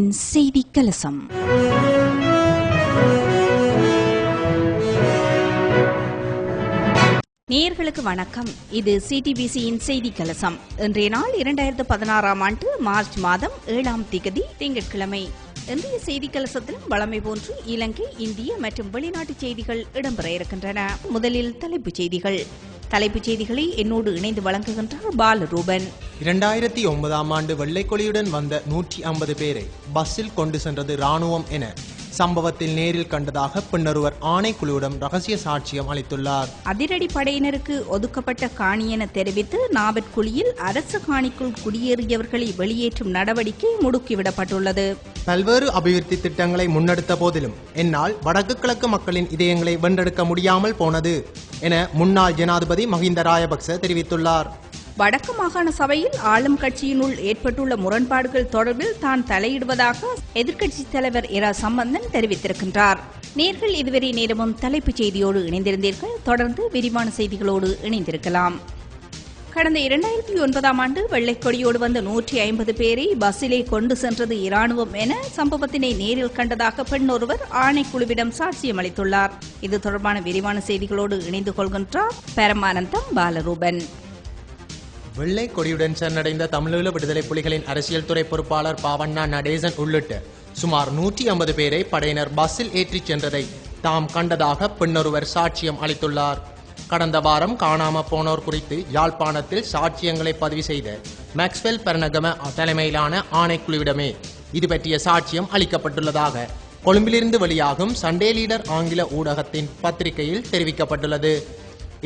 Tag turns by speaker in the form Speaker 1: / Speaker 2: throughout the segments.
Speaker 1: சிடிபிசியின் செய்தி கலசம். நேர்களுக்கு வணக்கம். இது சிடிபிசியின் செய்தி கலசம். இன்றைய நாள் இரண்டாயிரத்து பதினாறாம் ஆண்டு மார்ச் மாதம் ஏழாம் திகதி திங்கட்கிழமை. இந்திய செய்தி கலசத்திலும் வளமை போன்று இலங்கை இந்திய மற்றும் வெளிநாட்டு செய்திகள் இடம்பெற இருக்கின்றன. முதலில் தலைப்புச் செய்திகள். தலைப்புச் செய்திகளை என்னோடு இணைந்து வழங்குகின்றார் பாலரூபன்.
Speaker 2: இரண்டாயிரத்தி ஒன்பதாம் ஆண்டு வெள்ளைக்கொலியுடன் வந்த நூற்றி ஐம்பது பேரை பஸ்ஸில் கொண்டு சென்றது ராணுவம் என சம்பவத்தில் நேரில் கண்டதாக பின்னொருவர் ஆணைக்குழுவிடம் ரகசிய சாட்சியம் அளித்துள்ளார்.
Speaker 1: அதிரடி படையினருக்கு ஒதுக்கப்பட்ட காணி என தெரிவித்து நாவற்குழியில் அரசு காணிக்குள் குடியேறியவர்களை வெளியேற்றும் நடவடிக்கை முடுக்கிவிடப்பட்டுள்ளது.
Speaker 2: பல்வேறு அபிவிருத்தி திட்டங்களை முன்னெடுத்த போதிலும் என்னால் வடக்கு கிழக்கு மக்களின் இதயங்களை வென்றெடுக்க முடியாமல் போனது என முன்னாள் ஜனாதிபதி மஹிந்த ராயபக்ச தெரிவித்துள்ளார்.
Speaker 1: வடக்கு மாகாண சபையில் ஆளும் கட்சியினுள் ஏற்பட்டுள்ள முரண்பாடுகள் தொடர்பில் தான் தலையிடுவதாக எதிர்க்கட்சித் தலைவர் இரா சம்பந்தன் தெரிவித்திருக்கின்றார். நேர்கள் இதுவரை நேரமும் தலைப்புச் செய்தியோடு இணைந்திருந்தீர்கள். தொடர்ந்து விரிவான செய்திகளோடு இணைந்திருக்கலாம். கடந்த இரண்டாயிரத்தி ஒன்பதாம் ஆண்டு வெள்ளைக்கொடியோடு வந்த நூற்றி ஐம்பது பேரை பஸ்ஸிலே கொண்டு சென்றது இராணுவம் என சம்பவத்தினை நேரில் கண்டதாக பெண் ஒருவர் ஆணைக்குழுவிடம் சாட்சியம் அளித்துள்ளார். இது தொடர்பான விரிவான செய்திகளோடு இணைந்து கொள்கின்றார் பரமானந்தம் பாலரூபன்.
Speaker 2: வெள்ளை கொடியுடன் சென்றடைந்த தமிழீழ விடுதலை புலிகளின் அரசியல் துறை பொறுப்பாளர் பாவண்ணா நடேசன் உள்ளிட்ட சுமார் நூற்றி ஐம்பது பேரை படையினர் பஸ்ஸில் ஏற்றிச் சென்றதை தாம் கண்டதாக பெண்ணொருவர் சாட்சியம் அளித்துள்ளார். கடந்த வாரம் காணாம போனோர் குறித்து யாழ்ப்பாணத்தில் சாட்சியங்களை பதிவு செய்த மேக்ஸ்வெல் பெர்னகம தலைமையிலான ஆணைக்குழுவிடமே இது பற்றிய சாட்சியம் அளிக்கப்பட்டுள்ளதாக கொழும்பிலிருந்து வெளியாகும் சண்டே லீடர் ஆங்கில ஊடகத்தின் பத்திரிகையில் தெரிவிக்கப்பட்டுள்ளது.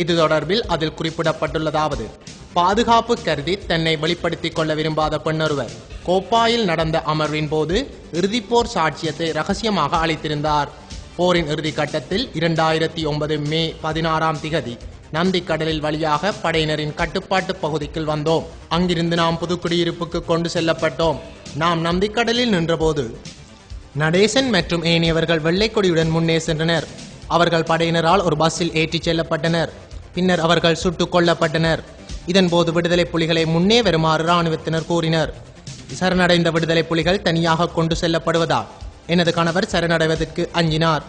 Speaker 2: இது தொடர்பில் அதில் குறிப்பிடப்பட்டுள்ளதாவது பாதுகாப்பு கருதி தன்னை வெளிப்படுத்திக் கொள்ள விரும்பாத பெண்ணொருவர். கோப்பாயில் நடந்த அமர்வின் போது இறுதிப்போர் சாட்சியத்தை ரகசியமாக அளித்திருந்தார். போரின் இறுதி கட்டத்தில் இரண்டாயிரத்தி ஒன்பது மே பதினாறாம் திகதி நந்திக்கடலில் வழியாக படையினரின் கட்டுப்பாட்டு பகுதிக்குள் வந்தோம். அங்கிருந்து நாம் புதுக்குடியிருப்புக்கு கொண்டு செல்லப்பட்டோம். நாம் நந்திக்கடலில் நின்றபோது நடேசன் மற்றும் ஏனையவர்கள் வெள்ளைக்கொடியுடன் முன்னே சென்றனர். அவர்கள் படையினரால் ஒரு பஸ்ஸில் ஏற்றிச் செல்லப்பட்டனர். பின்னர் அவர்கள் சுட்டுக் கொல்லப்பட்டனர். இதன்போது விடுதலை புலிகளை முன்னே வருமாறு இராணுவத்தினர் கூறினர். சரணடைந்த விடுதலை புலிகள் தனியாக கொண்டு செல்லப்படுவதால் எனது கணவர் சரணடைவதற்கு அஞ்சினார்.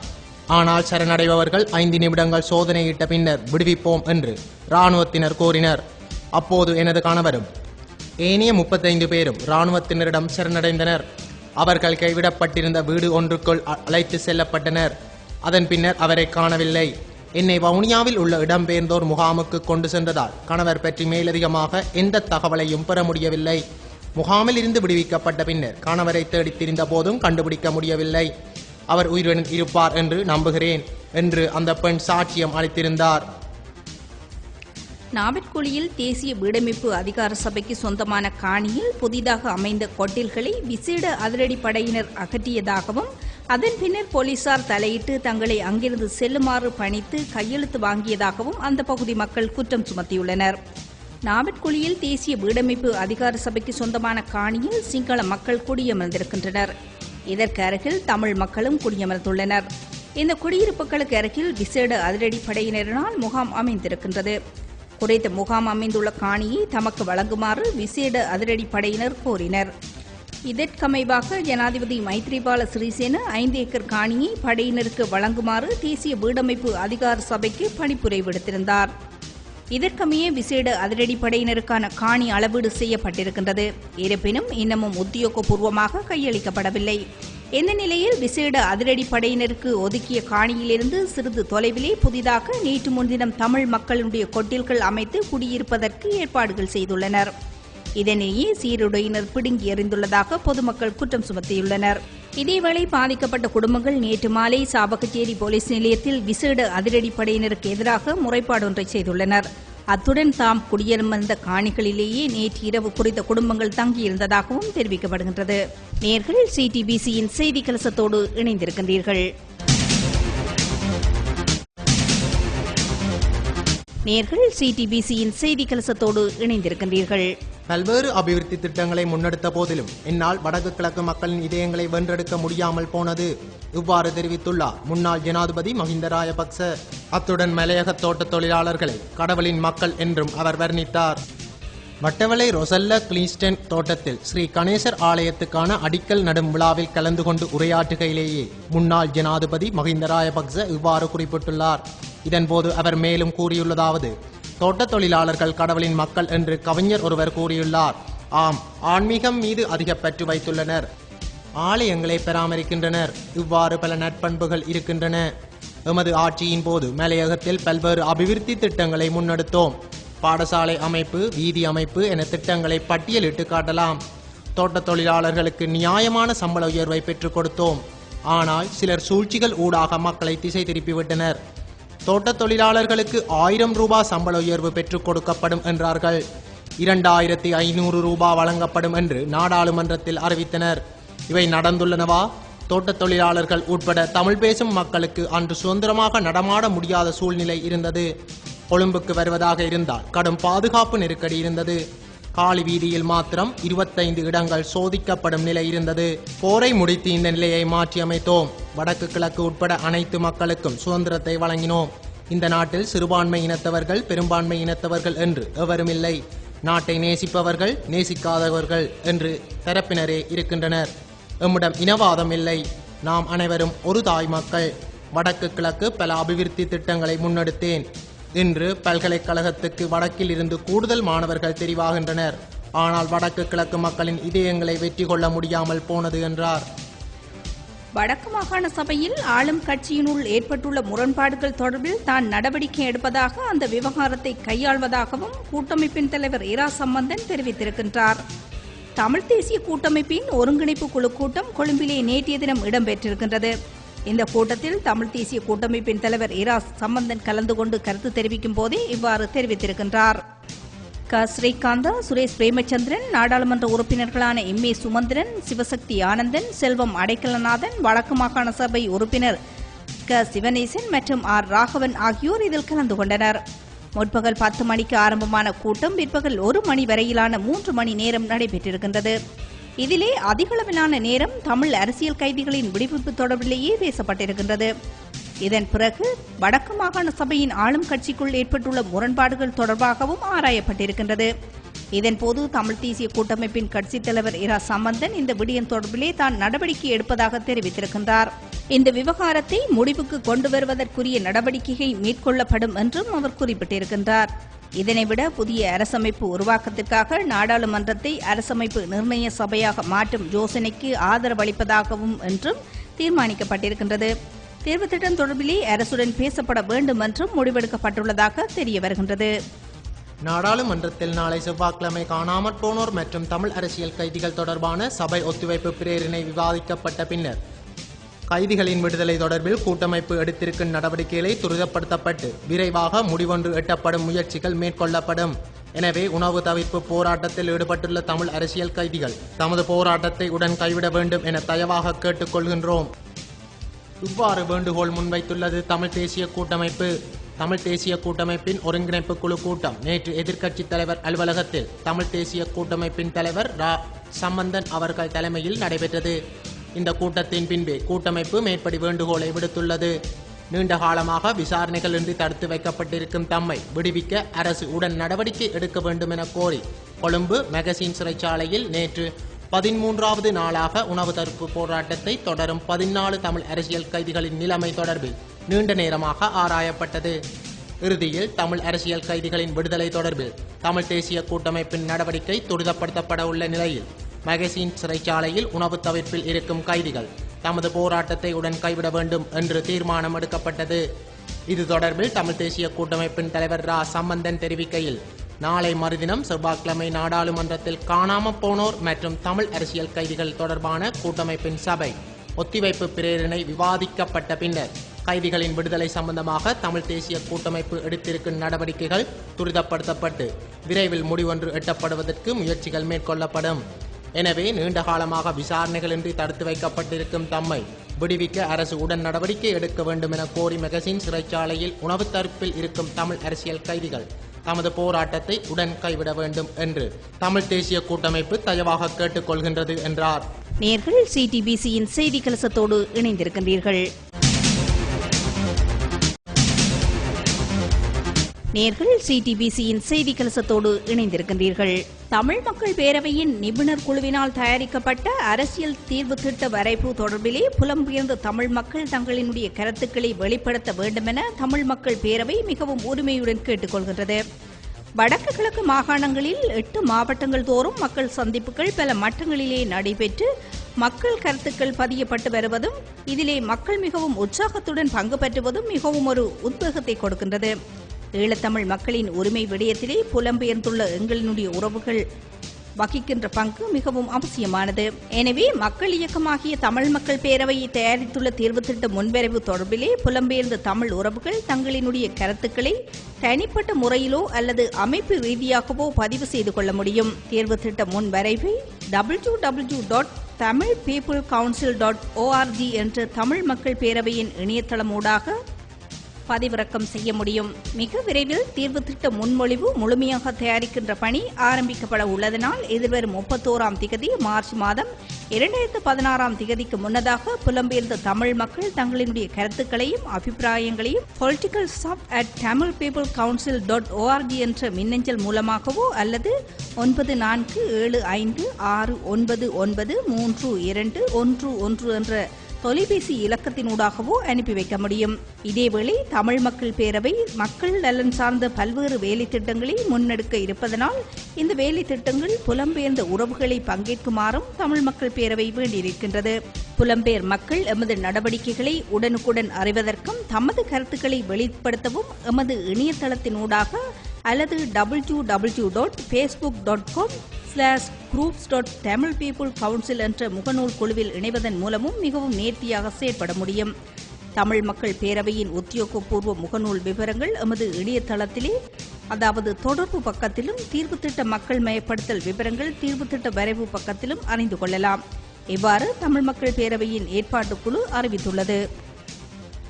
Speaker 2: ஆனால் சரணடைபவர்கள் ஐந்து நிமிடங்கள் சோதனையிட்ட பின்னர் விடுவிப்போம் என்று இராணுவத்தினர் கூறினர். அப்போது எனது கணவரும் ஏனைய முப்பத்தைந்து பேரும் இராணுவத்தினரிடம் சரணடைந்தனர். அவர்கள் கைவிடப்பட்டிருந்த வீடு ஒன்றுக்குள் அ- அழைத்து செல்லப்பட்டனர். அதன் பின்னர் அவரை காணவில்லை. என்னை வவுனியாவில் உள்ள இடம்பெயர்ந்தோர் முகாமுக்கு கொண்டு சென்றதால் கணவர் பற்றி மேலதிகமாக எந்த தகவலையும் பெற முடியவில்லை. முகாமில் இருந்து விடுவிக்கப்பட்ட பின்னர் கணவரை தேடித் திரிந்த போதும் கண்டுபிடிக்க முடியவில்லை. அவர் உயிருடன் இருப்பார் என்று நம்புகிறேன் என்று அந்த பெண் சாட்சியம் அளித்திருந்தார்.
Speaker 1: நாவற்குழியில் தேசிய வீடமைப்பு அதிகார சபைக்கு சொந்தமான காணியில் புதிதாக அமைந்த கொட்டில்களை விசேட அதிரடி படையினர் அகற்றியதாகவும் அதன் பின்னர் போலீசார் தலையிட்டு தங்களை அங்கிருந்து செல்லுமாறு பணித்து கையெழுத்து வாங்கியதாகவும் அந்த பகுதி மக்கள் குற்றம் சுமத்தியுள்ளனர். நாவட்குழியில் தேசிய வீடமைப்பு அதிகார சபைக்கு சொந்தமான காணியில் சிங்கள மக்கள் குடியமர்ந்திருக்கின்றனர். இதற்கு அருகில் தமிழ் மக்களும் குடியமர்ந்துள்ளனர். இந்த குடியிருப்புகளுக்கு அருகில் விசேட அதிரடி படையினரினால் முகாம் அமைந்திருக்கின்றது. குறைத்த முகாம் அமைந்துள்ள காணியை தமக்கு வழங்குமாறு விசேட அதிரடி படையினர் கோரினர். இதற்கமைவாக ஜனாதிபதி மைத்ரிபால சிறிசேன ஐந்து ஏக்கர் காணியை படையினருக்கு வழங்குமாறு தேசிய வீடமைப்பு அதிகார சபைக்கு பணிப்புரை விடுத்திருந்தார். இதற்கமைய விசேட அதிரடி படையினருக்கான காணி அளவீடு செய்யப்பட்டிருக்கின்றது. இருப்பினும் இன்னமும் உத்தியோகபூர்வமாக கையளிக்கப்படவில்லை. இந்த நிலையில் விசேட அதிரடி படையினருக்கு ஒதுக்கிய காணியிலிருந்து சிறிது தொலைவிலே புதிதாக நேற்று முன்தினம் தமிழ் மக்களுடைய கொட்டில்கள் அமைத்து குடியிருப்பதற்கு ஏற்பாடுகள் செய்துள்ளனர். இதனையே சீருடையினர் பிடுங்கி எறிந்துள்ளதாக பொதுமக்கள் குற்றம் சுமத்தியுள்ளனர். இதேவேளை பாதிக்கப்பட்ட குடும்பங்கள் நேற்று மாலை சாவகச்சேரி போலீஸ் நிலையத்தில் விசேட அதிரடிப்படையினருக்கு எதிராக முறைப்பாடு ஒன்றை செய்துள்ளனர். அத்துடன் தாம் குடியமர்ந்த காணிகளிலேயே நேற்று இரவு குறித்த குடும்பங்கள் தங்கியிருந்ததாகவும் தெரிவிக்கப்படுகின்றது. நேர்கள் சிடிபிசியின் செய்தி கலசத்தோடு இணைந்திருக்கின்றீர்கள். நேர்கள் சிடிபிசியின் செய்தி கலசத்தோடு இணைந்திருக்கின்றீர்கள்.
Speaker 2: பல்வேறு அபிவிருத்தி திட்டங்களை முன்னெடுத்த போதிலும் என்னால் வடக்கு கிழக்கு மக்களின் இதயங்களை வென்றெடுக்க முடியாமல் போனது. இவ்வாறு தெரிவித்துள்ளார். முன்னாள் ஜனாதிபதி மஹிந்த ராயபக்ச. அத்துடன் மலையக தோட்ட தொழிலாளர்களை கடவுளின் மக்கள் என்றும் அவர் வர்ணித்தார். வட்டவளை ரொசல்ல கிளீஸ்டன் தோட்டத்தில் ஸ்ரீ கணேசர் ஆலயத்துக்கான அடிக்கல் நடும் விழாவில் கலந்து கொண்டு உரையாற்றுகையிலேயே முன்னாள் ஜனாதிபதி மஹிந்த ராயபக்ச இவ்வாறு குறிப்பிட்டுள்ளார். இதன்போது அவர் மேலும் கூறியுள்ளதாவது தோட்டத் தொழிலாளர்கள் கடவுளின் மக்கள் என்று கவிஞர் ஒருவர் கூறியுள்ளார். ஆம் ஆன்மீகம் மீது அதிக பற்று வைத்துள்ளனர். ஆலயங்களை பராமரிக்கின்றனர். இவ்வாறு பல நற்பண்புகள் இருக்கின்றன. எமது ஆட்சியின் போது மலையகத்தில் பல்வேறு அபிவிருத்தி திட்டங்களை முன்னெடுத்தோம். பாடசாலை அமைப்பு வீதி அமைப்பு என திட்டங்களை பட்டியலிட்டு காட்டலாம். தோட்டத் தொழிலாளர்களுக்கு நியாயமான சம்பள உயர்வை பெற்றுக் கொடுத்தோம். ஆனால் சிலர் சூழ்ச்சிகள் ஊடாக மக்களை திசை திருப்பிவிட்டனர் தோட்ட தொழிலாளர்களுக்கு ஆயிரம் ரூபாய் சம்பள உயர்வு பெற்றுக் கொடுக்கப்படும் என்றார்கள். இரண்டாயிரத்தி ஐநூறு ரூபாய் வழங்கப்படும் என்று நாடாளுமன்றத்தில் அறிவித்தனர். இவை நடந்துள்ளனவா? தோட்ட தொழிலாளர்கள் உட்பட தமிழ் பேசும் மக்களுக்கு அன்று சுதந்திரமாக நடமாட முடியாத சூழ்நிலை இருந்தது. கொழும்புக்கு வருவதாக இருந்தால் கடும் பாதுகாப்பு நெருக்கடி இருந்தது. காலி வீதியில் மாத்திரம் இருபத்தைந்து இடங்கள் சோதிக்கப்படும் நிலை இருந்தது. போரை முடித்து இந்த நிலையை மாற்றியமைத்தோம் வடக்கு கிழக்கு உட்பட அனைத்து மக்களுக்கும் சுதந்திரத்தை வழங்கினோம். இந்த நாட்டில் சிறுபான்மை இனத்தவர்கள் பெரும்பான்மை இனத்தவர்கள் என்று எவரும் இல்லை. நாட்டை நேசிப்பவர்கள் நேசிக்காதவர்கள் என்று தரப்பினரே இருக்கின்றனர். எம்மிடம் இனவாதம் இல்லை. நாம் அனைவரும் ஒரு தாய் மக்கள். வடக்கு கிழக்கு பல அபிவிருத்தி திட்டங்களை முன்னெடுத்தேன். இன்று பல்கலைக்கழகத்துக்கு வடக்கில் இருந்து கூடுதல் மாணவர்கள் தெரிவாகின்றனர். ஆனால் வடக்கு கிழக்கு மக்களின் இதயங்களை வெற்றி கொள்ள முடியாமல் போனது என்றார்.
Speaker 1: வடக்கு மாகாண சபையில் ஆளும் கட்சியினுள் ஏற்பட்டுள்ள முரண்பாடுகள் தொடர்பில் தான் நடவடிக்கை எடுப்பதாக அந்த விவகாரத்தை கையாள்வதாகவும் கூட்டமைப்பின் தலைவர் இரா சம்பந்தன் தெரிவித்திருக்கின்றார். தமிழ் தேசிய கூட்டமைப்பின் ஒருங்கிணைப்பு குழு கூட்டம் கொழும்பிலே நேற்றைய தினம் இடம்பெற்றிருக்கின்றது. இந்த கூட்டத்தில் தமிழ் தேசிய கூட்டமைப்பின் தலைவர் இரா சம்பந்தன் கலந்து கொண்டு கருத்து தெரிவிக்கும் போதே இவ்வாறு தெரிவித்திருக்கின்றார். க. ஸ்ரீகாந்தா சுரேஷ் பிரேமச்சந்திரன் நாடாளுமன்ற உறுப்பினர்களான எம். ஏ. சுமந்திரன் சிவசக்தி ஆனந்தன் செல்வம் அடைக்கலநாதன் வடக்கு மாகாண சபை உறுப்பினர் க. சிவனேசன் மற்றும் ஆர். ராகவன் ஆகியோர் இதில் கலந்து கொண்டனர். முற்பகல் பத்து மணிக்கு ஆரம்பமான கூட்டம் பிற்பகல் ஒரு மணி வரையிலான மூன்று மணி நேரம் நடைபெற்றிருக்கின்றது. இதிலே அதிகளவிலான நேரம் தமிழ் அரசியல் கைதிகளின் விடுவிப்பு தொடர்பிலேயே பேசப்பட்டிருக்கின்றது. இதன் பிறகு வடக்கு மாகாண சபையின் ஆளும் கட்சிக்குள் ஏற்பட்டுள்ள முரண்பாடுகள் தொடர்பாகவும் ஆராயப்பட்டிருக்கின்றது. இதன்போது தமிழ் தேசிய கூட்டமைப்பின் கட்சித் தலைவர் இரா சம்பந்தன் இந்த விடயம் தொடர்பிலே தான் நடவடிக்கை எடுப்பதாக தெரிவித்திருக்கின்றார். இந்த விவகாரத்தை முடிவுக்கு கொண்டு வருவதற்குரிய நடவடிக்கைகள் மேற்கொள்ளப்படும் என்றும் அவர் குறிப்பிட்டிருக்கின்றார். இதனைவிட புதிய அரசமைப்பு உருவாக்கத்திற்காக நாடாளுமன்றத்தை அரசமைப்பு நிர்ணய சபையாக மாற்றும் யோசனைக்கு ஆதரவளிப்பதாகவும் என்றும் தீர்மானிக்கப்பட்டிருக்கின்றது. தேர்வு திட்டம் தொடர்பிலே அரசுடன் பேசப்பட வேண்டும் என்றும் முடிவெடுக்கப்பட்டுள்ளதாக தெரிய வருகின்றது.
Speaker 2: நாடாளுமன்றத்தில் நாளை செவ்வாய்க்கிழமை காணாமற் போனோர் மற்றும் தமிழ் அரசியல் கைதிகள் தொடர்பான சபை ஒத்துழைப்பு பிரேரணை விவாதிக்கப்பட்ட பின்னர் கைதிகளின் விடுதலை தொடர்பில் கூட்டமைப்பு எடுத்திருக்கும் நடவடிக்கைகளை துரிதப்படுத்தப்பட்டு விரைவாக முடிவொன்று எட்டப்படும் முயற்சிகள் மேற்கொள்ளப்படும். எனவே உணவு தவிர்ப்பு போராட்டத்தில் ஈடுபட்டுள்ள தமிழ் அரசியல் கைதிகள் தமது போராட்டத்தை உடன் கைவிட வேண்டும் என தயவாக கேட்டுக்கொள்கின்றோம். இவ்வாறு வேண்டுகோள் முன்வைத்துள்ளது தமிழ் தேசிய கூட்டமைப்பு. தமிழ் தேசிய கூட்டமைப்பின் ஒருங்கிணைப்பு குழு கூட்டம் நேற்று எதிர்க்கட்சித் தலைவர் அலுவலகத்தில் தமிழ் தேசிய கூட்டமைப்பின் தலைவர் ரா சம்பந்தன் அவர்கள் தலைமையில் நடைபெற்றது. இந்த கூட்டத்தின் பின்பே கூட்டமைப்பு மேற்படி வேண்டுகோளை விடுத்துள்ளது. நீண்ட காலமாக விசாரணைகளின்றி தடுத்து வைக்கப்பட்டிருக்கும் தம்மை விடுவிக்க அரசு உடன் நடவடிக்கை எடுக்க வேண்டும் என கோரி கொழும்பு மெகசின் சிறைச்சாலையில் நேற்று பதிமூன்றாவது நாளாக உணவு தடுப்பு போராட்டத்தை தொடரும் பதினாலு தமிழ் அரசியல் கைதிகளின் நிலைமை தொடர்பில் நீண்ட நேரமாக ஆராயப்பட்டது. இறுதியில் தமிழ் அரசியல் கைதிகளின் விடுதலை தொடர்பில் தமிழ் தேசிய கூட்டமைப்பின் நடவடிக்கை துரிதப்படுத்தப்பட உள்ள நிலையில் மகசின் சிறைச்சாலையில் உணவு தவிர்ப்பில் இருக்கும் கைதிகள் தமது போராட்டத்தை உடன் கைவிட வேண்டும் என்று தீர்மானம் எடுக்கப்பட்டது. இது தொடர்பில் தமிழ் தேசிய கூட்டமைப்பின் தலைவர் ரா. சம்பந்தன் தெரிவிக்கையில் நாளை மறுதினம் செவ்வாய்க்கிழமை நாடாளுமன்றத்தில் காணாம போனோர் மற்றும் தமிழ் அரசியல் கைதிகள் தொடர்பான கூட்டமைப்பின் சபை ஒத்திவைப்பு பிரேரணை விவாதிக்கப்பட்ட பின்னர் கைதிகளின் விடுதலை சம்பந்தமாக தமிழ் தேசிய கூட்டமைப்பு எடுத்திருக்கும் நடவடிக்கைகள் துரிதப்படுத்தப்பட்டு விரைவில் முடிவொன்று எட்டப்படுவதற்கு முயற்சிகள் மேற்கொள்ளப்படும். எனவே நீண்ட காலமாக விசாரணைகளின்றி தடுத்து வைக்கப்பட்டிருக்கும் தம்மை விடுவிக்க அரசு உடன் நடவடிக்கை எடுக்க வேண்டும் என கோரி மெகசின் சிறைச்சாலையில் உணவு தரப்பில் இருக்கும் தமிழ் அரசியல் கைதிகள் தமது போராட்டத்தை உடன் கைவிட வேண்டும் என்று தமிழ் தேசிய கூட்டமைப்பு தயவாக கேட்டுக்கொள்கின்றது என்றார்.
Speaker 1: நேர்கள் சிடிபிசியின் செய்தி கலசத்தோடு இணைந்திருக்கின்றீர்கள். நேர்கள் சிடிபிசியின் செய்தி கலசத்தோடு இணைந்திருக்கின்றீர்கள். தமிழ் மக்கள் பேரவையின் நிபுணர் குழுவினால் தயாரிக்கப்பட்ட அரசியல் தீர்வு திட்ட வரைவு தொடர்பிலே புலம்பெயர்ந்த தமிழ் மக்கள் தங்களினுடைய கருத்துக்களை வெளிப்படுத்த வேண்டுமென தமிழ் மக்கள் பேரவை மிகவும் உரிமையுடன் கேட்டுக்கொள்கின்றது. வடக்கு கிழக்கு மாகாணங்களில் எட்டு மாவட்டங்கள் தோறும் மக்கள் சந்திப்புகள் பல மட்டங்களிலே நடைபெற்று மக்கள் கருத்துக்கள் பதியப்பட்டு வருவதும் இதிலே மக்கள் மிகவும் உற்சாகத்துடன் பங்கு பெற்றுவதும் மிகவும் ஒரு உத்வேகத்தை கொடுக்கின்றது. ஈழத்தமிழ் மக்களின் உரிமை விடயத்திலே புலம்பெயர்ந்துள்ள எங்களினுடைய உறவுகள் வகிக்கின்ற பங்கு மிகவும் அவசியமானது. எனவே மக்கள் இயக்கமாகிய தமிழ் மக்கள் பேரவையை தயாரித்துள்ள தீர்வு திட்ட முன்வரைவு தொடர்பிலே புலம்பெயர்ந்த தமிழ் உறவுகள் தங்களினுடைய கருத்துக்களை தனிப்பட்ட முறையிலோ அல்லது அமைப்பு ரீதியாகவோ பதிவு செய்து கொள்ள முடியும். தேர்வு திட்ட முன்வரைவை W W dot Tamil people council dot ORG என்ற தமிழ் மக்கள் பேரவையின் இணையதளமூடாக பதிவிறக்கம் செய்ய முடியும். மிக விரைவில் தீர்வு திட்ட முன்மொழிவு முழுமையாக தயாரிக்கின்ற பணி ஆரம்பிக்கப்பட உள்ளதனால் எதிர்வரும் முப்பத்தோராம் திகதி மார்ச் மாதம் இரண்டாயிரத்து பதினாறாம் திகதிக்கு முன்னதாக புலம்பெயர்ந்த தமிழ் மக்கள் தங்களினுடைய கருத்துக்களையும் அபிப்பிராயங்களையும் political sub at Tamil people council dot O R G என்ற மின்னஞ்சல் மூலமாகவோ அல்லது ஒன்பது நான்கு ஏழு ஐந்து ஆறு ஒன்பது ஒன்பது மூன்று இரண்டு ஒன்று ஒன்று என்ற தொலைபேசி இலக்கத்தினூடாகவோ அனுப்பி வைக்க முடியும். இதேவேளை தமிழ் மக்கள் பேரவை மக்கள் நலன் சார்ந்த பல்வேறு வேலை திட்டங்களை முன்னெடுக்க இருப்பதனால் இந்த வேலை திட்டங்கள் புலம்பெயர்ந்த உறவுகளை பங்கேற்குமாறும் தமிழ் மக்கள் பேரவை வேண்டியிருக்கின்றது. புலம்பெயர் மக்கள் எமது நடவடிக்கைகளை உடனுக்குடன் அறிவதற்கும் தமது கருத்துக்களை வெளிப்படுத்தவும் எமது இணையதளத்தினூடாக அல்லது W W dot Facebook dot com slash groups dot Tamil people council என்ற முகநூல் குழுவில் இணைவதன் மூலமும் மிகவும் நேர்த்தியாக செயற்பட முடியும். தமிழ் மக்கள் பேரவையின் உத்தியோகபூர்வ முகநூல் விவரங்கள் எமது இணையதளத்திலே அதாவது தொடர்பு பக்கத்திலும் தீர்வு திட்ட மக்கள் மயப்படுத்தல் விவரங்கள் தீர்வு திட்ட வரைவு பக்கத்திலும் அறிந்து கொள்ளலாம். இவ்வாறு தமிழ் மக்கள் பேரவையின் ஏற்பாட்டுக்குழு அறிவித்துள்ளது.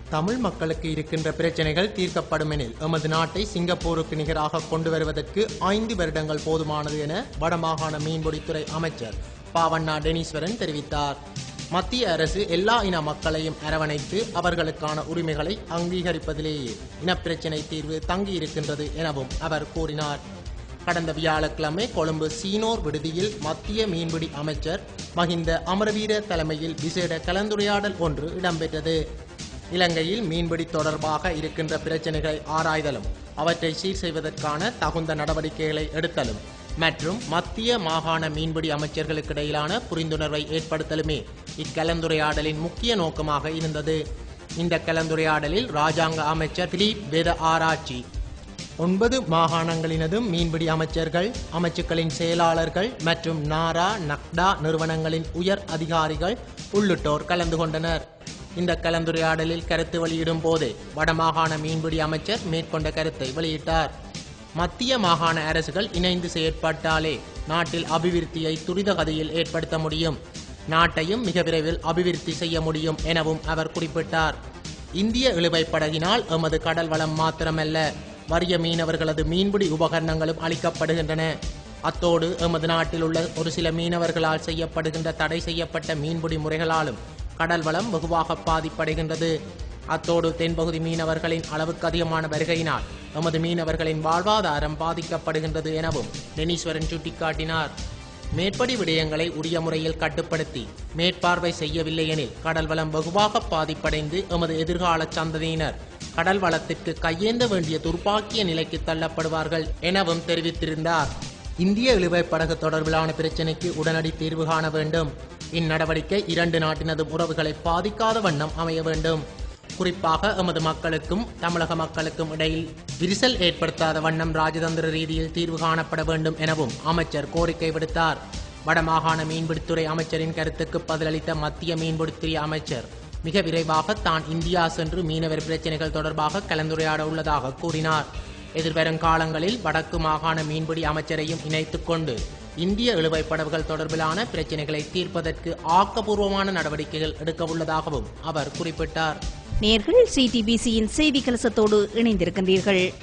Speaker 2: தமிழ் மக்களுக்கு இருக்கின்ற பிரச்சனைகள் தீர்க்கப்படும் எனில் எமது நாட்டை சிங்கப்பூருக்கு நிகராக கொண்டு வருவதற்கு ஐந்து வருடங்கள் போதுமானது என வடமாகாண மீன்பிடித்துறை அமைச்சர் பாவண்ணா டெனீஸ்வரன் தெரிவித்தார். மத்திய அரசு எல்லா இன மக்களையும் அரவணைத்து அவர்களுக்கான உரிமைகளை அங்கீகரிப்பதிலேயே இனப்பிரச்சினை தீர்வு தங்கியிருக்கின்றது எனவும் அவர் கூறினார். கடந்த வியாழக்கிழமை கொழும்பு சீனோர் விடுதியில் மத்திய மீன்பிடி அமைச்சர் மஹிந்த அமரவீர தலைமையில் விசேட கலந்துரையாடல் ஒன்று இடம்பெற்றது. இலங்கையில் மீன்பிடி தொடர்பாக இருக்கின்ற பிரச்சனைகளை ஆராய்தலும் அவற்றை சீர் செய்வதற்கான தகுந்த நடவடிக்கைகளை எடுத்தலும் மற்றும் மத்திய மாகாண மீன்பிடி அமைச்சர்களுக்கிடையிலான புரிந்துணர்வை ஏற்படுத்தலுமே இக்கலந்துரையாடலின் முக்கிய நோக்கமாக இருந்தது. இந்த கலந்துரையாடலில் ராஜாங்க அமைச்சர் திலீப் வேத ஆராய்ச்சி ஒன்பது மாகாணங்களினதும் மீன்பிடி அமைச்சர்கள் அமைச்சுக்களின் செயலாளர்கள் மற்றும் நாரா நக்டா நிறுவனங்களின் உயர் அதிகாரிகள் உள்ளிட்டோர் கலந்து கொண்டனர். இந்த கலந்துரையாடலில் கருத்து வெளியிடும் போது வடமாகாண மீன்பிடி அமைச்சர் மேற்கொண்ட கருத்தை வெளியிட்டார். மத்திய மாகாண அரசுகள் இணைந்து செயற்பட்டாலே நாட்டில் அபிவிருத்தியை துரித கதியில் ஏற்படுத்த முடியும். நாட்டையும் மிக விரைவில் அபிவிருத்தி செய்ய முடியும் எனவும் அவர் குறிப்பிட்டார். இந்திய இழுவைப் படகினால் எமது கடல் வளம் மாத்திரமல்ல வறிய மீனவர்களது மீன்பிடி உபகரணங்களும் அளிக்கப்படுகின்றன. அத்தோடு எமது நாட்டில் உள்ள ஒரு சில மீனவர்களால் செய்யப்படுகின்ற தடை செய்யப்பட்ட மீன்பிடி முறைகளாலும் கடல் வளம் வெகுவாக பாதிப்படைகின்றது. அத்தோடு தென்பகுதி மீனவர்களின் அளவுக்கு அதிகமான வருகையினால் எமது மீனவர்களின் வாழ்வாதாரம் பாதிக்கப்படுகின்றது எனவும் டெனீஸ்வரன் சுட்டிக்காட்டினார். மேற்படி விடயங்களை உரிய முறையில் கட்டுப்படுத்தி மேற்பார்வை செய்யவில்லை எனில் கடல் வளம் வெகுவாக பாதிப்படைந்து எமது எதிர்கால சந்ததியினர் கடல் வளத்திற்கு கையேந்த வேண்டிய துர்ப்பாக்கிய நிலைக்கு தள்ளப்படுவார்கள் எனவும் தெரிவித்திருந்தார். இந்திய இழுவை படகு தொடர்பிலான பிரச்சினைக்கு உடனடி தீர்வு காண வேண்டும். இந்நடவடிக்கை இரண்டு நாட்டினதும் உறவுகளை பாதிக்காத வண்ணம் அமைய வேண்டும். குறிப்பாக எமது மக்களுக்கும் தமிழக மக்களுக்கும் இடையில் விரிசல் ஏற்படுத்தாத வண்ணம் ராஜதந்திர ரீதியில் தீர்வு காணப்பட வேண்டும் எனவும் அமைச்சர் கோரிக்கை விடுத்தார். வடமாகாண மீன்பிடித்துறை அமைச்சரின் கருத்துக்கு பதிலளித்த மத்திய மீன்பிடித்துறை அமைச்சர் மிக விரைவாக தான் இந்தியா சென்று மீனவர் பிரச்சினைகள் தொடர்பாக கலந்துரையாட உள்ளதாக கூறினார். எதிர்வரும் காலங்களில் வடக்கு மாகாண மீன்பிடி அமைச்சரையும் இணைத்துக் கொண்டு இந்திய இழுவை படகுகள் தொடர்பிலான பிரச்சினைகளை தீர்ப்பதற்கு ஆக்கப்பூர்வமான நடவடிக்கைகள் எடுக்க உள்ளதாகவும் அவர் குறிப்பிட்டார்.
Speaker 1: நேர்கள் சிடிபிசியின் செய்தி கலசத்தோடு இணைந்திருக்கின்றீர்கள்.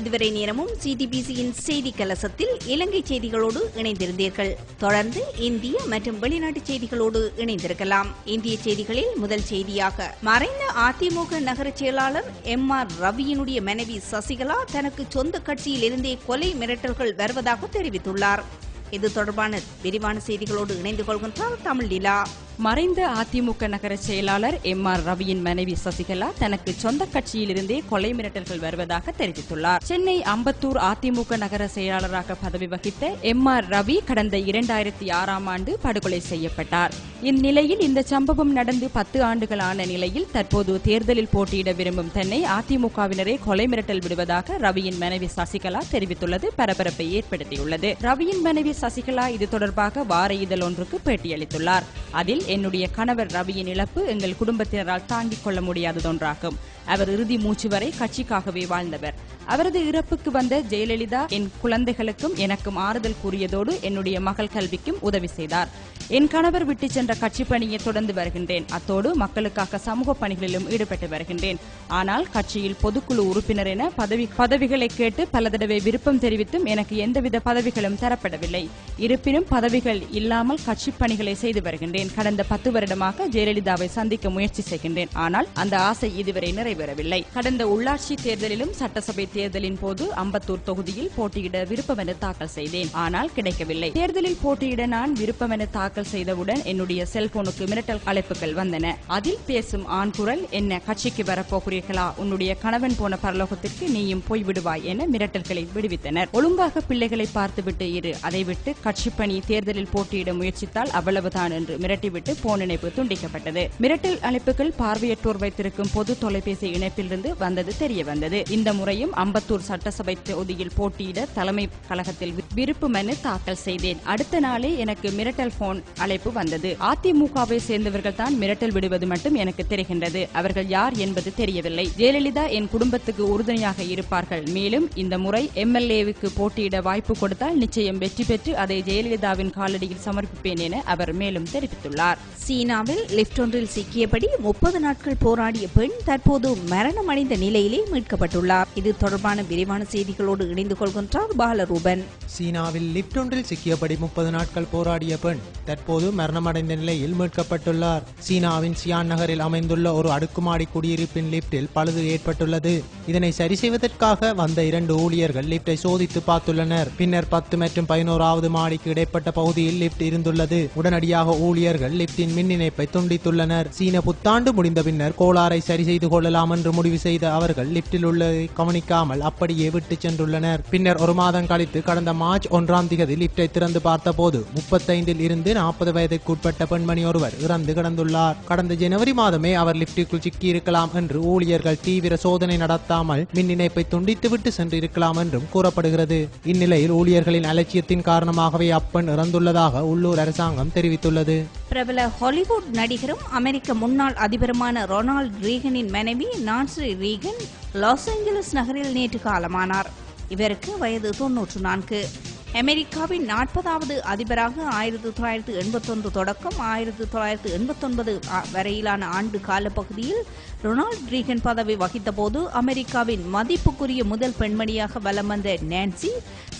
Speaker 1: இதுவரை நேரமும் சிடிபிசியின் செய்தி கலசத்தில் இலங்கை செய்திகளோடு இணைந்திருந்தீர்கள். தொடர்ந்து இந்திய மற்றும் வெளிநாட்டு செய்திகளோடு இணைந்திருக்கலாம். இந்திய செய்திகளில் முதல் செய்தியாக மறைந்த அதிமுக நகர செயலாளர் எம் ஆர் ரவியினுடைய மனைவி சசிகலா தனக்கு சொந்த கட்சியில் இருந்தே கொலை மிரட்டல்கள் வருவதாக தெரிவித்துள்ளார். இது தொடர்பான விரிவான செய்திகளோடு இணைந்து கொள்கின்றார் தமிழ் நிலா
Speaker 3: மறைந்த அதிமுக நகர செயலாளர் எம் ஆர் ரவியின் மனைவி சசிகலா தனக்கு சொந்த கட்சியிலிருந்தே கொலை மிரட்டல்கள் வருவதாக தெரிவித்துள்ளார். சென்னை அம்பத்தூர் அதிமுக நகர செயலாளராக பதவி வகித்த எம் ஆர் ரவி கடந்த இரண்டாயிரத்தி ஆறாம் ஆண்டு படுகொலை செய்யப்பட்டார். இந்நிலையில் இந்த சம்பவம் நடந்து பத்து ஆண்டுகளான நிலையில் தற்போது தேர்தலில் போட்டியிட விரும்பும் தன்னை அதிமுகவினரே கொலை மிரட்டல் விடுவதாக ரவியின் மனைவி சசிகலா தெரிவித்துள்ளது. பரபரப்பை ஏற்படுத்தியுள்ளது. ரவியின் மனைவி சசிகலா இது தொடர்பாக வார இதழ் ஒன்றுக்கு பேட்டியளித்துள்ளார். அதில் என்னுடைய கணவர் ரவியின் இழப்பு எங்கள் குடும்பத்தினரால் தாங்கிக் கொள்ள முடியாததொன்றாகும். அவர் இறுதி மூச்சு வரை கட்சிக்காகவே வாழ்ந்தவர். அவரது இறப்புக்கு வந்த ஜெயலலிதா என் குழந்தைகளுக்கும் எனக்கும் ஆறுதல் கூறியதோடு என்னுடைய மகள் கல்விக்கும் உதவி செய்தார். என் கணவர் விட்டு சென்ற கட்சி பணியை தொடர்ந்து வருகின்றேன். அத்தோடு மக்களுக்காக சமூக பணிகளிலும் ஈடுபட்டு வருகின்றேன். ஆனால் கட்சியில் பொதுக்குழு உறுப்பினர் என பதவி பதவிகளை கேட்டு பல தடவை விருப்பம் தெரிவித்தும் எனக்கு எந்தவித பதவிகளும் தரப்படவில்லை. இருப்பினும் பதவிகள் இல்லாமல் கட்சி பணிகளை செய்து வருகின்றேன். கடந்த பத்து வருடமாக ஜெயலலிதாவை சந்திக்க முயற்சி செய்கின்றேன். ஆனால் அந்த ஆசை இதுவரை நிறைவேறவில்லை கடந்த உள்ளாட்சி தேர்தலிலும் சட்டசபை தேர்தலின் போது அம்பத்தூர் தொகுதியில் போட்டியிட விருப்பமென தாக்கல் செய்தேன். ஆனால் கிடைக்கவில்லை. தேர்தலில் போட்டியிட நான் விருப்பமென தாக்கல் செய்தவுடன் என்னுடைய செல்போனுக்கு மிரட்டல் அழைப்புகள் வந்தன. அதில் பேசும் ஆண் குரல் என்ன கட்சிக்கு வரப்போகிறீர்களா? உன்னுடைய கணவன் போன பரலோகத்திற்கு நீயும் போய் விடுவாய் என மிரட்டல்களை விடுவித்தனர். ஒழுங்காக பிள்ளைகளை பார்த்துவிட்டு இரு. அதை விட்டு கட்சி பணி தேர்தலில் போட்டியிட முயற்சித்தால் அவ்வளவுதான் என்று மிரட்டிவிட்டு போன் இணைப்பு துண்டிக்கப்பட்டது. மிரட்டல் அழைப்புகள் பார்வையற்றோர் வைத்திருக்கும் பொது தொலைபேசி இணைப்பிலிருந்து வந்தது தெரிய வந்தது. இந்த முறையும் அம்பத்தூர் சட்டசபை தொகுதியில் போட்டியிட தலைமை கழகத்தில் விருப்பு மனு தாக்கல் செய்தேன். அடுத்த நாளே எனக்கு மிரட்டல் போன் அழைப்பு வந்தது. அதிமுகவை சேர்ந்தவர்கள் தான் மிரட்டல் விடுவது மட்டும் எனக்கு தெரிகின்றது. அவர்கள் யார் என்பது தெரியவில்லை. ஜெயலலிதா என் குடும்பத்துக்கு உறுதுணையாக இருப்பார்கள். மேலும் இந்த முறை எம்எல்ஏவுக்கு போட்டியிட வாய்ப்பு கொடுத்தால் நிச்சயம் வெற்றி பெற்று அதை ஜெயலலிதாவின் காலடியில் சமர்ப்பிப்பேன் என அவர் மேலும் தெரிவித்துள்ளார்.
Speaker 1: சீனாவில் லிப்ட் ஒன்றில் சிக்கியபடி முப்பது நாட்கள் போராடிய பெண் தற்போது மரணமடைந்த நிலையிலே மீட்கப்பட்டுள்ளார். இது தொடர்பான விரிவான செய்திகளோடு இணைந்து கொள்கின்றார் பாலரூபன்.
Speaker 2: சீனாவில் லிப்ட் ஒன்றில் சிக்கியபடி முப்பது நாட்கள் போராடிய பெண் தற்போது மரணமடைந்த நிலையில் மீட்கப்பட்டுள்ளார். சீனாவின் சியான் நகரில் அமைந்துள்ள ஒரு அடுக்குமாடி குடியிருப்பின் லிப்டில் பழுது ஏற்பட்டுள்ளது. இதனை சரி செய்வதற்காக வந்த இரண்டு ஊழியர்கள் லிப்டை சோதித்து பார்த்துள்ளனர். பின்னர் பத்து மற்றும் பதினோராவது மாடிக்கு இடைப்பட்ட பகுதியில் லிப்ட் இருந்துள்ளது. உடனடியாக ஊழியர்கள் லிப்டின் மின் இணைப்பை துண்டித்துள்ளனர். சீன புத்தாண்டு முடிந்த பின்னர் கோளாறை சரி செய்து கொள்ளலாம் என்று முடிவு செய்த அவர்கள் லிப்டில் உள்ளதை கவனிக்காமல் அப்படியே விட்டு சென்றுள்ளனர். பின்னர் ஒரு மாதம் கழித்து கடந்த மார்ச் ஒன்றாம் திகதி லிப்டை திறந்து பார்த்தபோது முப்பத்தைந்தில் இருந்து நாற்பது வயதுக்குட்பட்ட பெண்மணி ஒருவர் இறந்து கிடந்துள்ளார். கடந்த ஜனவரி மாதமே அவர் லிப்டிற்குள் சிக்கியிருக்கலாம் என்று ஊழியர்கள் தீவிர சோதனை நடத்தாமல் மின் இணைப்பை துண்டித்துவிட்டு சென்றிருக்கலாம் என்றும் கூறப்படுகிறது. இந்நிலையில் ஊழியர்களின் அலட்சியத்தின் காரணமாகவே அப்பெண் இறந்துள்ளதாக உள்ளூர் அரசாங்கம் தெரிவித்துள்ளது.
Speaker 1: பிரபல ஹாலிவுட் நடிகரும் அமெரிக்க முன்னாள் அதிபருமான ரொனால்ட் ரீகனின் மனைவி நான்சி ரீகன் லாஸ் ஏஞ்சலஸ் நகரில் நேற்று காலமானார். இவருக்கு வயது தொன்னூற்று நான்கு. அமெரிக்காவின் நாற்பதாவது அதிபராக ஆயிரத்தி தொள்ளாயிரத்து எண்பத்தொன்று தொடக்கம் ஆயிரத்தி தொள்ளாயிரத்து எண்பத்தொன்பது வரையிலான ஆண்டு காலப்பகுதியில் ரொனால்ட் ரீகன் பதவி வகித்தபோது அமெரிக்காவின் மதிப்புக்குரிய முதல் பெண்மணியாக வலம் வந்த நான்சி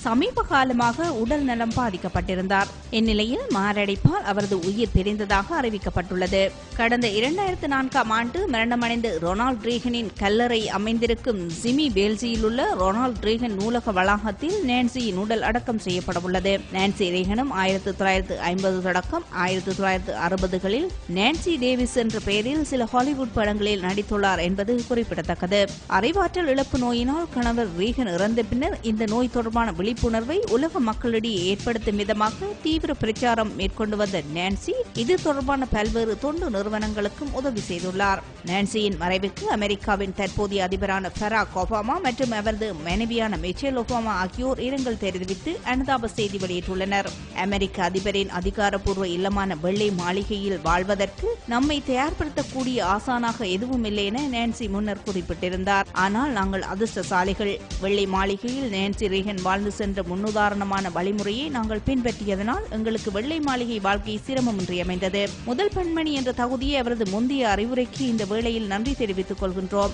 Speaker 1: சமீப காலமாக உடல் நலம் பாதிக்கப்பட்டிருந்தார். இந்நிலையில் மாரடைப்பால் அவரது உயிர் பிரிந்ததாக அறிவிக்கப்பட்டுள்ளது. கடந்த இரண்டாயிரத்து நான்காம் ஆண்டு மரணமடைந்த ரொனால்ட் ரீகனின் கல்லறை அமைந்திருக்கும் ஜிமி பேல்ஜியில் உள்ள ரொனால்ட் ரீகன் நூலக வளாகத்தில் நான்சியின் உடல் அடக்கம் செய்யப்படவுள்ளது. நான்சி ரீகனும் ஆயிரத்தி தொள்ளாயிரத்து ஐம்பது தொடக்கம் ஆயிரத்தி தொள்ளாயிரத்து அறுபதுகளில் நான்சி டேவிஸ் என்ற பெயரில் சில ஹாலிவுட் படங்களில் நடித்துள்ளார் என்பது குறிப்பிடத்தக்கது. அறிவாற்றல் இழப்பு நோயினால் கணவர் ரீகன் இறந்த பின்னர் இந்த நோய் தொடர்பான விழிப்புணர்வை உலக மக்களிடையே ஏற்படுத்தும் விதமாக தீவிர பிரச்சாரம் மேற்கொண்டு வந்த நான்சி இது தொடர்பான பல்வேறு தொண்டு நிறுவனங்களுக்கும் உதவி செய்துள்ளார். நான்சியின் மறைவுக்கு அமெரிக்காவின் தற்போதைய அதிபரான பராக் ஒபாமா மற்றும் அவரது மனைவியான மிச்சேல் ஒபாமா ஆகியோர் இரங்கல் தெரிவித்து அனுதாப செய்தி வெளியிட்டுள்ளனர். அமெரிக்க அதிபரின் அதிகாரப்பூர்வ இல்லமான வெள்ளை மாளிகையில் வாழ்வதற்கு நம்மை தயார்படுத்தக்கூடிய ஆசானாக எதுவும் இல்லை என நான்சி முன்னர் குறிப்பிட்டிருந்தார். ஆனால் நாங்கள் அதிர்ஷ்டசாலிகள். வெள்ளை மாளிகையில் நான்சி ரீகன் வாழ்ந்து சென்ற முன்னுதாரணமான வழிமுறையை நாங்கள் பின்பற்றியதனால் எங்களுக்கு வெள்ளை மாளிகை வாழ்க்கை சிரமமின்றி அமைந்தது. முதல் பெண்மணி என்ற தகுதியை அவரது முந்தைய அறிவுரைக்கு இந்த வேளையில் நன்றி தெரிவித்துக் கொள்கின்றோம்.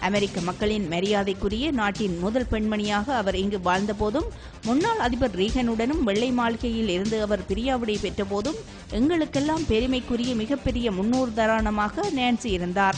Speaker 1: அமெரிக்க மக்களின் மரியாதைக்குரிய நாட்டின் முதல் பெண்மணியாக அவர் இங்கு வாழ்ந்தபோதும் முன்னாள் அதிபர் ரீகனுடனும் வெள்ளை மாளிகையில் இருந்து அவர் பிரியாவிடை பெற்றபோதும் எங்களுக்கெல்லாம் பெருமைக்குரிய மிகப்பெரிய முன்னோர் முன்னோர்தாரணமாக நான்சி இருந்தார்.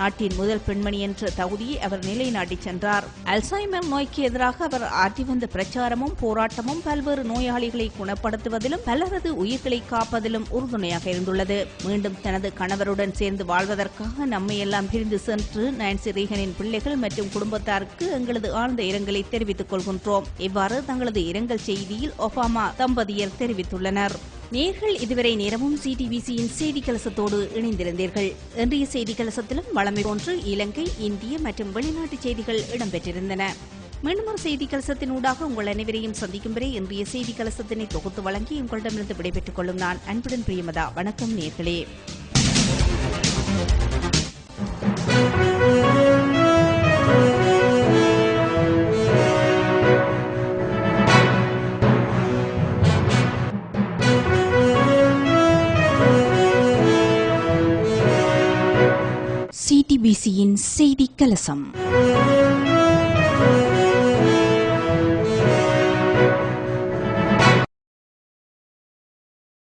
Speaker 1: நாட்டின் முதல் பெண்மணி என்ற தகுதியை அவர் நிலைநாட்டி சென்றார். அல்சைமர் நோய்க்கு எதிராக அவர் ஆற்றி வந்த பிரச்சாரமும் போராட்டமும் பல்வேறு நோயாளிகளை குணப்படுத்துவதிலும் பலரது உயிர்களை காப்பதிலும் உறுதுணையாக இருந்துள்ளது. மீண்டும் தனது கணவருடன் சேர்ந்து வாழ்வதற்காக நம்மை எல்லாம் பிரிந்து சென்று நான்சி ரீகனின் பிள்ளைகள் மற்றும் குடும்பத்தாருக்கு எங்களது ஆழ்ந்த இரங்கலை தெரிவித்துக் கொள்கின்றோம். இவ்வாறு தங்களது இரங்கல் செய்தியில் ஒபாமா தம்பதியர் தெரிவித்துள்ளனர். நேர்கள் இதுவரை நேரமும் சிடிவிசியின் செய்தி கலசத்தோடு இணைந்திருந்தீர்கள். இன்றைய செய்தி கலசத்திலும் வளமை போன்று இலங்கை இந்திய மற்றும் வெளிநாட்டு செய்திகள் இடம்பெற்றிருந்தன. மீண்டும் ஒரு செய்தி கலசத்தின் ஊடாக உங்கள் அனைவரையும் சந்திக்கும் வரை இன்றைய செய்தி கலசத்தினை தொகுத்து வழங்கி உங்களிடமிருந்து விடைபெற்றுக் கொள்ளும் நான் அன்புடன் பிரியமதா. வணக்கம் நேர்களே. சிடிபிசியின் செய்தி கலசம்.